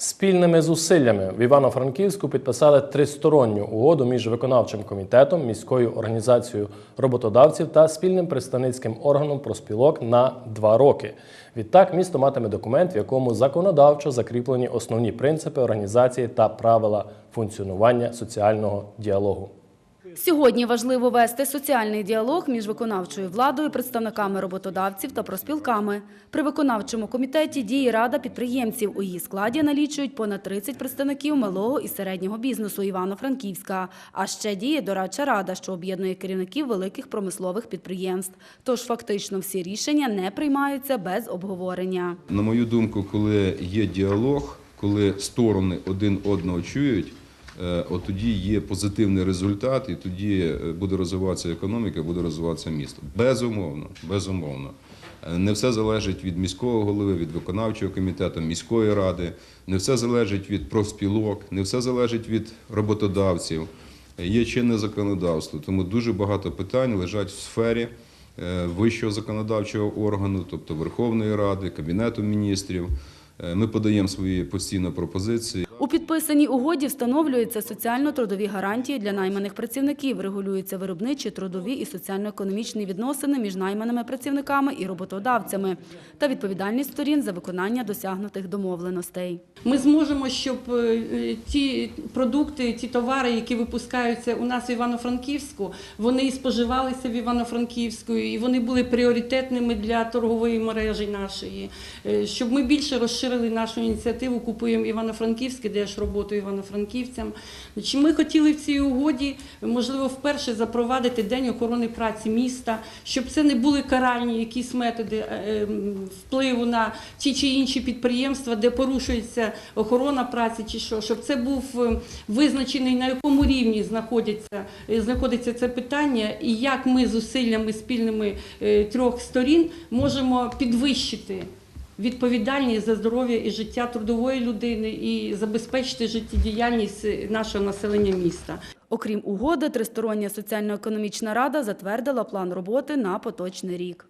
Спільними зусиллями в Івано-Франківську підписали тристоронню угоду між виконавчим комітетом, міською організацією роботодавців та спільним представницьким органом проспілок на два роки. Відтак, місто матиме документ, в якому законодавчо закріплені основні принципи організації та правила функціонування соціального діалогу. Сьогодні важливо вести соціальний діалог між виконавчою владою, представниками роботодавців та проспілками. При виконавчому комітеті діє рада підприємців. У її складі налічують понад 30 представників малого і середнього бізнесу Івано-Франківська. А ще діє дорадча рада, що об'єднує керівників великих промислових підприємств. Тож фактично всі рішення не приймаються без обговорення. На мою думку, коли є діалог, коли сторони один одного чують, от тоді є позитивний результат, і тоді е, буде розвиватися економіка, буде розвиватися місто. Безумовно, безумовно. Е, Не все залежить від міського голови, від виконавчого комітету, міської ради, не все залежить від профспілок, не все залежить від роботодавців. Е, Є чинне законодавство, тому дуже багато питань лежать в сфері е, вищого законодавчого органу, тобто Верховної Ради, Кабінету міністрів. Е, Ми подаємо свої постійно пропозиції. Підписаній угоді встановлюються соціально-трудові гарантії для найманих працівників, регулюються виробничі, трудові і соціально-економічні відносини між найманими працівниками і роботодавцями та відповідальність сторін за виконання досягнутих домовленостей. Ми зможемо, щоб е, ті продукти, ті товари, які випускаються у нас в Івано-Франківську, вони і споживалися в Івано-Франківську, і вони були пріоритетними для торгової мережі нашої. Е, Щоб ми більше розширили нашу ініціативу, купуємо Івано-Франківське, де ж роботу івано-франківцям. Ми хотіли в цій угоді, можливо, вперше запровадити День охорони праці міста, щоб це не були каральні якісь методи е, впливу на ті чи інші підприємства, де порушується охорона праці, чи що, щоб це був е, визначений на якому рівні знаходиться, е, це питання, і як ми зусиллями спільними е, трьох сторін можемо підвищити. Відповідальність за здоров'я і життя трудової людини і забезпечити життєдіяльність нашого населення міста. Окрім угоди, Тристороння соціально-економічна рада затвердила план роботи на поточний рік.